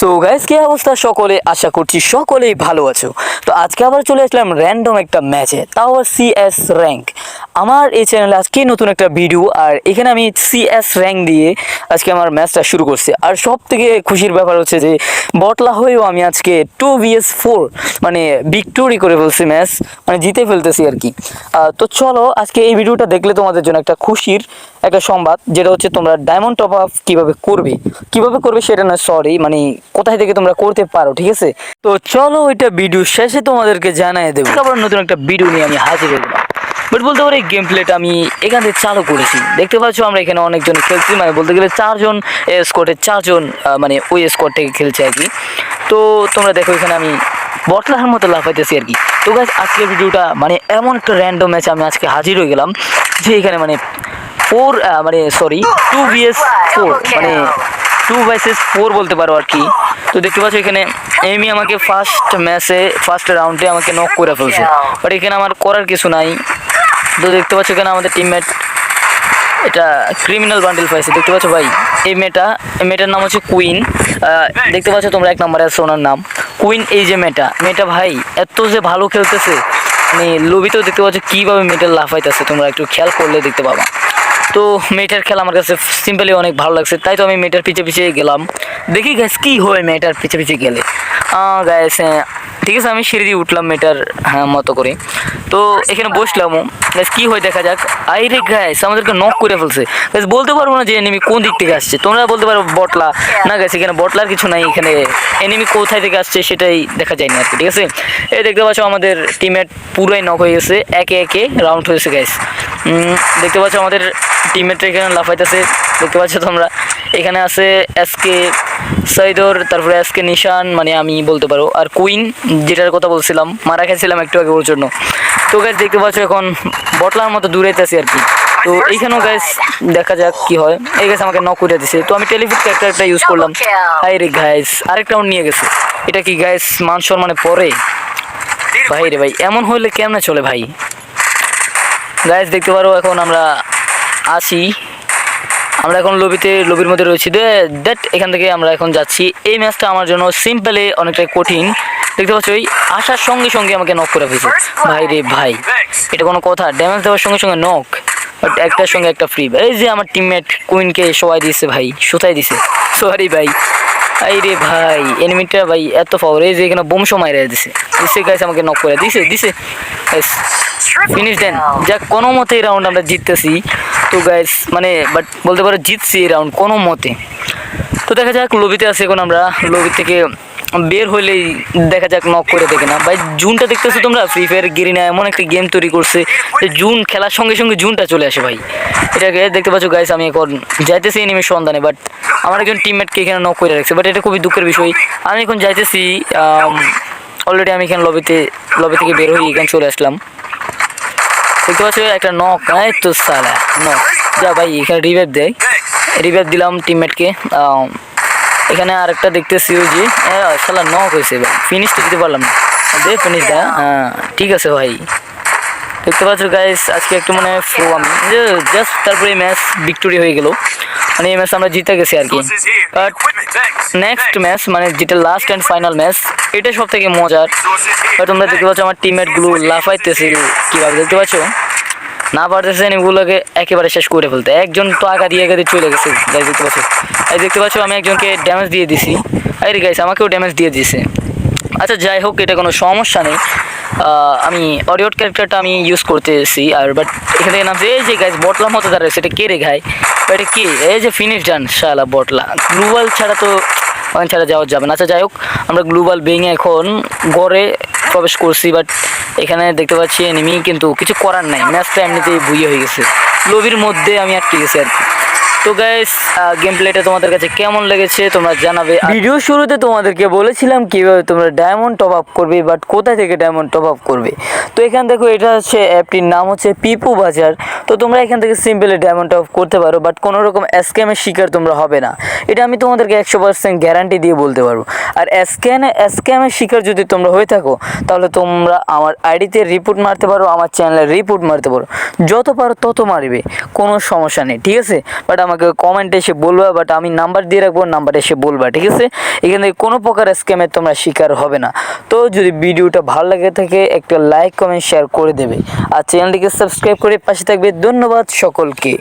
So guys কি অবস্থা? সকলে আশা করছি সকলেই ভালো আছো। তো আজকে আবার চলে আসলাম র্যান্ডম একটা ম্যাচে তাও আবার সিএস র্যাঙ্ক আমার এই চ্যানেলে আজকে নতুন একটা ভিডিও আর এখানে আমি সিএস র্যাঙ্ক দিয়ে আজকে আমার ম্যাচটা শুরু করছি। আর সব থেকে খুশির ব্যাপার হচ্ছে যে, বটলা হয়েও আমি আজকে টু ভিএস ফোর মানে ভিক্টোরি করে ফেলছি ম্যাচ মানে জিতে ফেলতেছি আর কি। তো চলো আজকে এই ভিডিওটা দেখলে তোমাদের জন্য একটা খুশির একটা সংবাদ যেটা হচ্ছে তোমরা ডায়মন্ড টপ আপ কীভাবে করবে? কীভাবে করবে সেটা না সরি মানে কোথায় থেকে তোমরা করতে পারো, ঠিক আছে? তো চলো ওইটা ভিডিও শেষে তোমাদেরকে জানাই দেবো। আবার নতুন একটা ভিডিও নিয়ে আমি হাজির হলাম। বাট বলতে পারো গেম প্লেটা আমি এখান থেকে চালু করেছি। দেখতে পাচ্ছ আমরা এখানে অনেকজন খেলছি মানে বলতে গেলে চারজন স্কোয়াডে চারজন মানে ওই স্কোয়াড থেকে খেলছে আর কি। তো তোমরা দেখো এখানে আমি বটলার মতো লাফাইতেছি আর কি। তো গাছ আজকের ভিডিওটা মানে এমন একটা র্যান্ডম ম্যাচ আমি আজকে হাজির হয়ে গেলাম যে এখানে মানে ফোর মানে সরি টু বিএস ফোর মানে টু ভাইসেস ফোর বলতে পারো আর কি। তো দেখতে পাচ্ছ এখানে এমি আমাকে ফার্স্ট ম্যাচে ফার্স্ট রাউন্ডে আমাকে নক করে ফেলছে। বাট এখানে আমার করার কিছু নাই। তো দেখতে পাচ্ছ এখানে আমাদের টিমমেট এটা ক্রিমিনাল বান্ডেল পাইছে। দেখতে পাচ্ছ ভাই, এই মেয়েটা, এই মেয়েটার নাম হচ্ছে কুইন দেখতে পাচ্ছ তোমরা এক নম্বরে আছে ওনার নাম। কুইন এই যে মেয়েটা মেয়েটা ভাই এত যে ভালো খেলতেছে। মানে লবিতেও দেখতে পাচ্ছ কীভাবে মেয়েটা লাফাইতেছে, তোমরা একটু খেয়াল করলে দেখতে পাবা। তো মেয়েটার খেলা আমার কাছে সিম্পলি অনেক ভালো লাগছে। তাই তো আমি মেয়েটার পিছে পিছে গেলাম। দেখি গ্যাস কী হয় মেয়েটার পিছে পিছে গেলে। গ্যাস ঠিক আছে, আমি সিঁড়ি দিয়ে উঠলাম মেয়েটার হ্যাঁ মতো করে। তো এখানে বসলাম। গ্যাস কী হয় দেখা যাক। আইরে গ্যাস আমাদেরকে নক করে ফেলছে। গ্যাস বলতে পারব না যে এনিমি কোন দিক থেকে আসছে। তোমরা বলতে পারো বটলা। না গ্যাস এখানে বটলার কিছু নাই। এখানে এনিমি কোথায় থেকে আসছে সেটাই দেখা যায় না আর কি ঠিক আছে? এই দেখতে পাচ্ছ আমাদের টিমের পুরোই নক হয়ে গেছে। একে একে রাউন্ড হয়েছে গ্যাস দেখতে পাচ্ছ আমাদের টিমমেটরা এখানে লাফাইতেছে। দেখতে পাচ্ছ তোমরা এখানে আছে এসকে সৈদর তারপরে এসকে নিশান মানে আমি বলতে পারো আর কুইন যেটার কথা বলছিলাম মারা খেয়েছিলাম একটু আগে ওর জন্য। তো গ্যাস দেখতে পাচ্ছ এখন বটলার মতো দূরে আছি আর কি। তো এইখানেও গ্যাস দেখা যাক কি হয়। এই গ্যাস আমাকে নক করে দিছে। তো আমি টেলিফিট ক্যারেক্টারটা ইউজ করলাম। হাই রে গ্যাস আরেকটা রাউন্ড নিয়ে গেছে। এটা কি গ্যাস মান সম্মানে পরে? ভাই রে ভাই এমন হইলে কেমনে চলে ভাই? গাইজ দেখতে পারো এখন আমরা আসি আমরা এখন লবিতে লবির মধ্যে রয়েছি। দ্যাট এখান থেকে আমরা এখন যাচ্ছি। এই ম্যাচটা আমার জন্য সিম্পলে অনেকটাই কঠিন। দেখতে পাচ্ছ ওই আসার সঙ্গে সঙ্গে আমাকে নক করে ফেলছে। ভাই রে ভাই এটা কোনো কথা। ড্যামেজ দেওয়ার সঙ্গে সঙ্গে নক বাট একটার সঙ্গে একটা ফ্রি এই যে আমার টিমমেট কুইনকে সবাই দিয়েছে ভাই সুতাই দিছে সরি ভাই। এই রে ভাই এনিমিটা ভাই এত পাওয়ার এই যে এখানে বোম সময় রে দিছে দিছে গাইস আমাকে নক করে। দিছে দিছে ফিনিশ দেন যাক, কোনো মতে এই রাউন্ড আমরা জিততেছি। তো গাইস মানে বাট বলতে পারো জিতছি এই রাউন্ড কোনো মতে। তো দেখা যাক লবিতে আছে এখন আমরা। লবি থেকে বের হইলেই দেখা যাক নক করে দেখে না ভাই, জুনটা দেখতেছো তোমরা? ফ্রি ফায়ার গেরিনা এমন একটা গেম তৈরি করছে যে জুন খেলার সঙ্গে সঙ্গে জুনটা চলে আসে ভাই। এটাকে দেখতে পাচ্ছ গাইস আমি এখন যাইতেছি এনিমির সন্ধানে বাট আমার একজন টিমমেটকে এখানে নক করে রাখছে। বাট এটা খুবই দুঃখের বিষয়। আমি এখন যাইতেছি অলরেডি আমি এখানে লবিতে লবি থেকে বের হয়ে এখানে চলে আসলাম। দেখতে পাচ্ছ একটা নক এই তো সালা নক যা ভাই, এখানে রিভাইভ দেয়। রিভাইভ দিলাম টিমমেটকে এখানে আরেকটা দেখতেছি ওই যে। সালা নক হয়েছে ভাই। ফিনিশটা দিতে পারলাম না। দে ফিনিশ দা হ্যাঁ। ঠিক আছে ভাই। দেখতে পাচ্ছ গাইস আজকে একটু মানে ফ্লো আমি জাস্ট তারপরে ম্যাচ ভিক্টোরি হয়ে গেল। মানে এই ম্যাচ আমরা জিতে গেছি আর কি। বাট নেক্সট ম্যাচ মানে যেটা লাস্ট অ্যান্ড ফাইনাল ম্যাচ এটা সব থেকে মজার তোমরা দেখতে পাচ্ছ আমার টিমমেটগুলো লাফাইতেছে কীভাবে, দেখতে পাচ্ছ? না পারতেছে এগুলোকে একেবারে শেষ করে ফেলতে। একজন তো আগা দিয়ে আগা চলে গেছে গাইজ দেখতে পাচ্ছ? এই দেখতে পাচ্ছ, আমি একজনকে ড্যামেজ দিয়ে দিছি। আরে গাইস আমাকেও ড্যামেজ দিয়ে দিছে। আচ্ছা যাই হোক, এটা কোনো সমস্যা নেই। আমি অডিওট ক্যারেক্টারটা আমি ইউজ করতেছি আর বাট এখানে নামছে এই যে গাইজ বটলার মতো দাঁড়ায় সেটা কে রে গায় বা এটা কি? এই যে ফিনিশ ডান শালা বটলা গ্লোবাল ছাড়া তো ওখান ছাড়া যাওয়া যাবে না। আচ্ছা যাই হোক, আমরা গ্লোবাল ভেঙে এখন গড়ে প্রবেশ করছি বাট এখানে দেখতে পাচ্ছি এনিমি কিন্তু কিছু করার নাই। ম্যাচটা এমনিতেই বুইয়ে হয়ে গেছে। লবির মধ্যে আমি আটকে গেছি আর কি। তো গাইস গেম প্লেটা তোমাদের কাছে কেমন লেগেছে তোমরা জানাবে। ভিডিও শুরুতে তোমাদেরকে বলেছিলাম কীভাবে তোমরা ডায়মন্ড টপ আপ করবে বাট কোথা থেকে ডায়মন্ড টপ আপ করবে? তো এখান দেখো, এটা হচ্ছে অ্যাপটির নাম হচ্ছে পিপু বাজার। তো তোমরা এখান থেকে সিম্পলি ডায়মন্ড টপ করতে পারো বাট কোনো রকম স্ক্যামের শিকার তোমরা হবে না। এটা আমি তোমাদেরকে একশো পার্সেন্ট গ্যারান্টি দিয়ে বলতে পারব। আর স্ক্যানে স্ক্যামের শিকার যদি তোমরা হয়ে থাকো, তাহলে তোমরা আমার আইডিতে রিপোর্ট মারতে পারো, আমার চ্যানেলে রিপোর্ট মারতে পারো। যত পারো তত মারবে, কোনো সমস্যা নেই, ঠিক আছে? বাট আমাকে কমেন্টে এসে বলবে বাট আমি নাম্বার দিয়ে রাখব নাম্বার এসে বলবে, ঠিক আছে? এখান থেকে কোনো প্রকার স্ক্যামের তোমরা শিকার হবে না। তো যদি ভিডিওটা ভালো লাগে থাকে, একটা লাইক কমেন্ট শেয়ার করে দেবে। আর চ্যানেলটিকে সাবস্ক্রাইব করে পাশে থাকবে। ধন্যবাদ সকলকে।